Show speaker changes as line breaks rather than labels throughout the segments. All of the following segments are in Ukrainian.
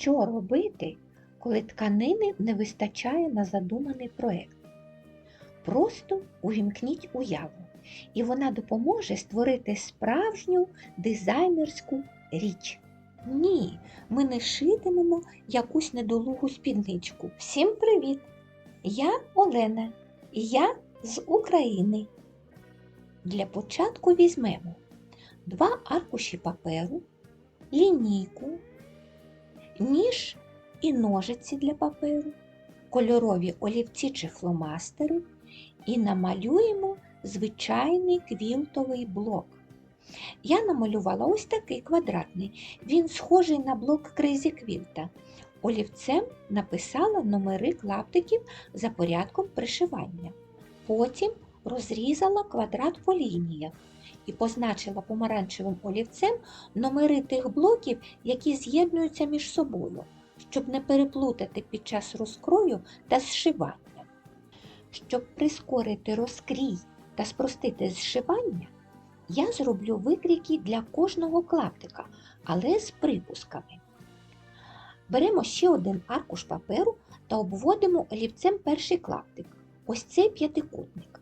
Що робити, коли тканини не вистачає на задуманий проект? Просто увімкніть уяву, і вона допоможе створити справжню дизайнерську річ. Ні, ми не шитимемо якусь недолугу спідничку. Всім привіт! Я Олена, і я з України. Для початку візьмемо два аркуші паперу, лінійку, ніж і ножиці для паперу, кольорові олівці чи фломастери і намалюємо звичайний квілтовий блок. Я намалювала ось такий квадратний. Він схожий на блок кризі квілта. Олівцем написала номери клаптиків за порядком пришивання. Потім розрізала квадрат по лініях і позначила помаранчевим олівцем номери тих блоків, які з'єднуються між собою, щоб не переплутати під час розкрою та зшивання. Щоб прискорити розкрій та спростити зшивання, я зроблю викрійки для кожного клаптика, але з припусками. Беремо ще один аркуш паперу та обводимо олівцем перший клаптик. Ось цей п'ятикутник.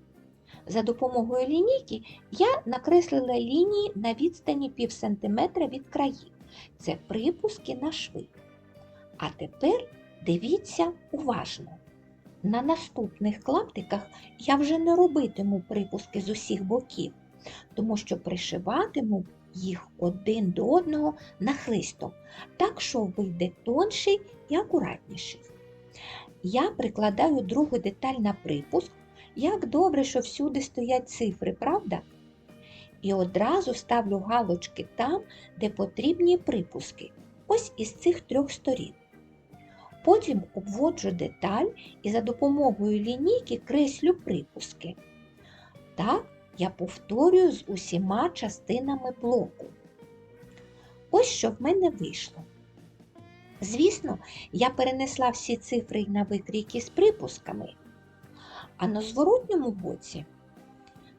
За допомогою лінійки я накреслила лінії на відстані пів сантиметра від країв. Це припуски на шви. А тепер дивіться уважно. На наступних клаптиках я вже не робитиму припуски з усіх боків, тому що пришиватиму їх один до одного нахлистом, так шов вийде тонший і акуратніший. Я прикладаю другу деталь на припуск. Як добре, що всюди стоять цифри, правда? І одразу ставлю галочки там, де потрібні припуски, ось із цих трьох сторін. Потім обводжу деталь і за допомогою лінійки креслю припуски. Так я повторюю з усіма частинами блоку. Ось що в мене вийшло. Звісно, я перенесла всі цифри на викрійки з припусками, а на зворотньому боці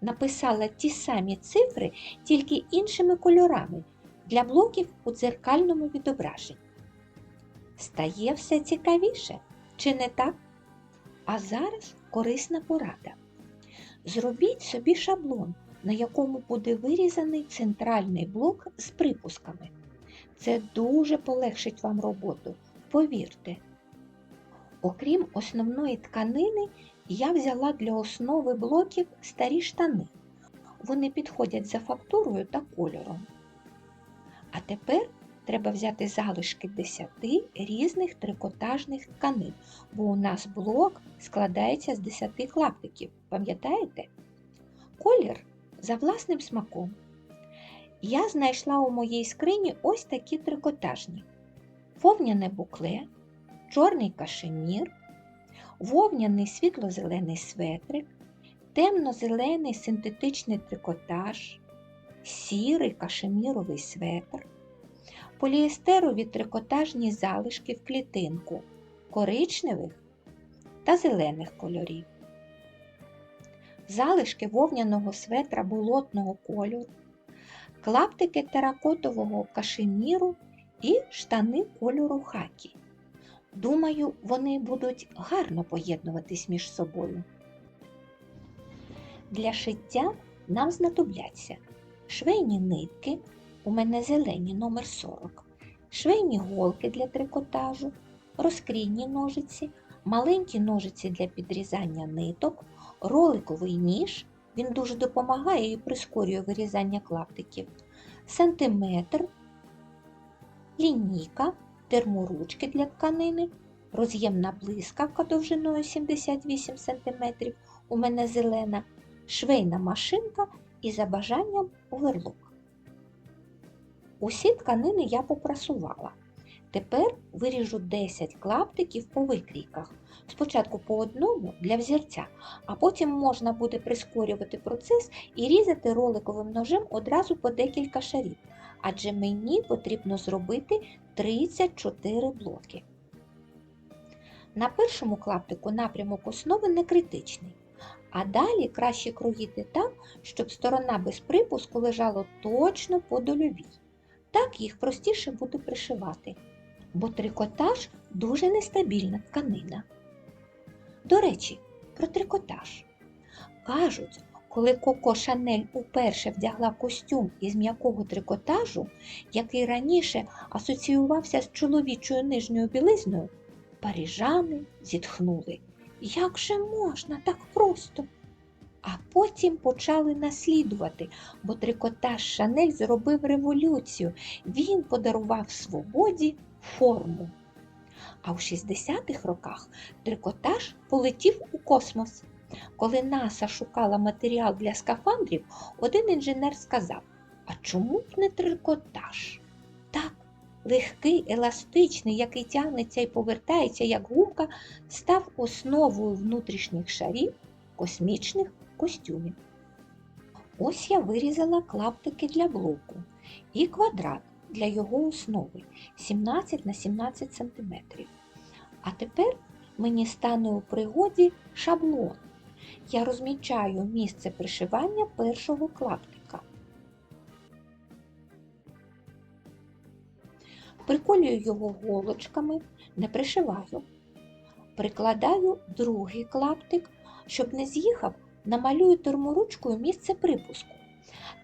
написала ті самі цифри, тільки іншими кольорами для блоків у дзеркальному відображенні. Стає все цікавіше, чи не так? А зараз корисна порада. Зробіть собі шаблон, на якому буде вирізаний центральний блок з припусками. Це дуже полегшить вам роботу, повірте. Окрім основної тканини, я взяла для основи блоків старі штани. Вони підходять за фактурою та кольором. А тепер треба взяти залишки 10 різних трикотажних тканин, бо у нас блок складається з 10 клаптиків, пам'ятаєте? Колір за власним смаком. Я знайшла у моїй скрині ось такі трикотажні: вовняне букле, чорний кашемір, вовняний світло-зелений светрик, темно-зелений синтетичний трикотаж, сірий кашеміровий светр, поліестерові трикотажні залишки в клітинку коричневих та зелених кольорів, залишки вовняного светра болотного кольору, клаптики теракотового кашеміру і штани кольору хакі. Думаю, вони будуть гарно поєднуватись між собою. Для шиття нам знадобляться швейні нитки, у мене зелені номер 40, швейні голки для трикотажу, розкрійні ножиці, маленькі ножиці для підрізання ниток, роликовий ніж, він дуже допомагає і прискорює вирізання клаптиків, сантиметр, лінійка, терморучки для тканини, роз'ємна блискавка довжиною 78 см, у мене зелена, швейна машинка і за бажанням оверлок. Усі тканини я попрасувала. Тепер виріжу 10 клаптиків по викрійках. Спочатку по одному для взірця, а потім можна буде прискорювати процес і різати роликовим ножем одразу по декілька шарів, адже мені потрібно зробити 34 блоки. На першому клаптику напрямок основи не критичний, а далі краще кроїти так, щоб сторона без припуску лежала точно по дольовій. Так їх простіше буде пришивати. бо трикотаж дуже нестабільна тканина. До речі, про трикотаж. Кажуть, коли Коко Шанель уперше вдягла костюм із м'якого трикотажу, який раніше асоціювався з чоловічою нижньою білизною, парижани зітхнули. Як же можна так просто? А потім почали наслідувати, бо трикотаж Шанель зробив революцію. Він подарував свободі форму. А в 60-х роках трикотаж полетів у космос. Коли НАСА шукала матеріал для скафандрів, один інженер сказав: А чому б не трикотаж? Так, легкий, еластичний, який тягнеться і повертається, як гумка, став основою внутрішніх шарів космічних костюмів. Ось я вирізала клаптики для блоку і квадрат для його основи 17 на 17 см. А тепер мені стане у пригоді шаблон. Я розмічаю місце пришивання першого клаптика. Приколюю його голочками, не пришиваю. Прикладаю другий клаптик, щоб не з'їхав, намалюю терморучкою місце припуску.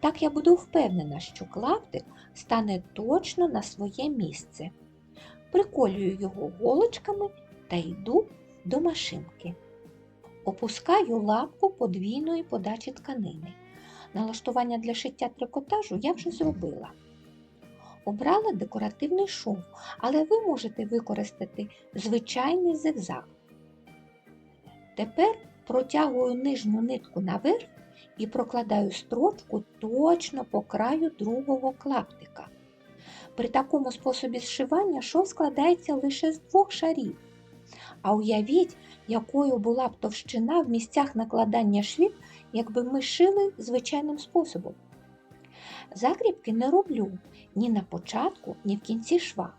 Так я буду впевнена, що клаптик стане точно на своє місце. Приколюю його голочками та йду до машинки. Опускаю лапку подвійної подачі тканини. Налаштування для шиття трикотажу я вже зробила. Обрала декоративний шов, але ви можете використати звичайний зигзаг. Тепер протягую нижню нитку наверх і прокладаю строчку точно по краю другого клаптика. При такому способі зшивання шов складається лише з двох шарів. А уявіть, якою була б товщина в місцях накладання швів, якби ми шили звичайним способом. Закріпки не роблю ні на початку, ні в кінці шва.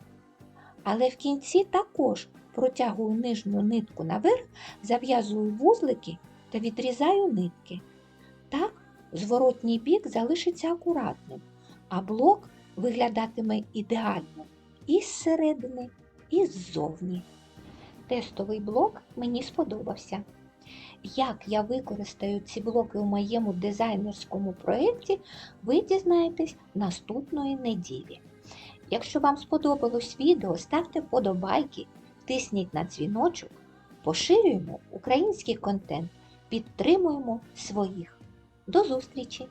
Але в кінці також протягую нижню нитку наверх, зав'язую вузлики та відрізаю нитки. Так, зворотній бік залишиться акуратним, а блок виглядатиме ідеально і зсередини, і ззовні. Тестовий блок мені сподобався. Як я використаю ці блоки у моєму дизайнерському проєкті, ви дізнаєтесь наступної неділі. Якщо вам сподобалось відео, ставте вподобайки, тисніть на дзвіночок, поширюємо український контент, підтримуємо своїх. До зустрічі!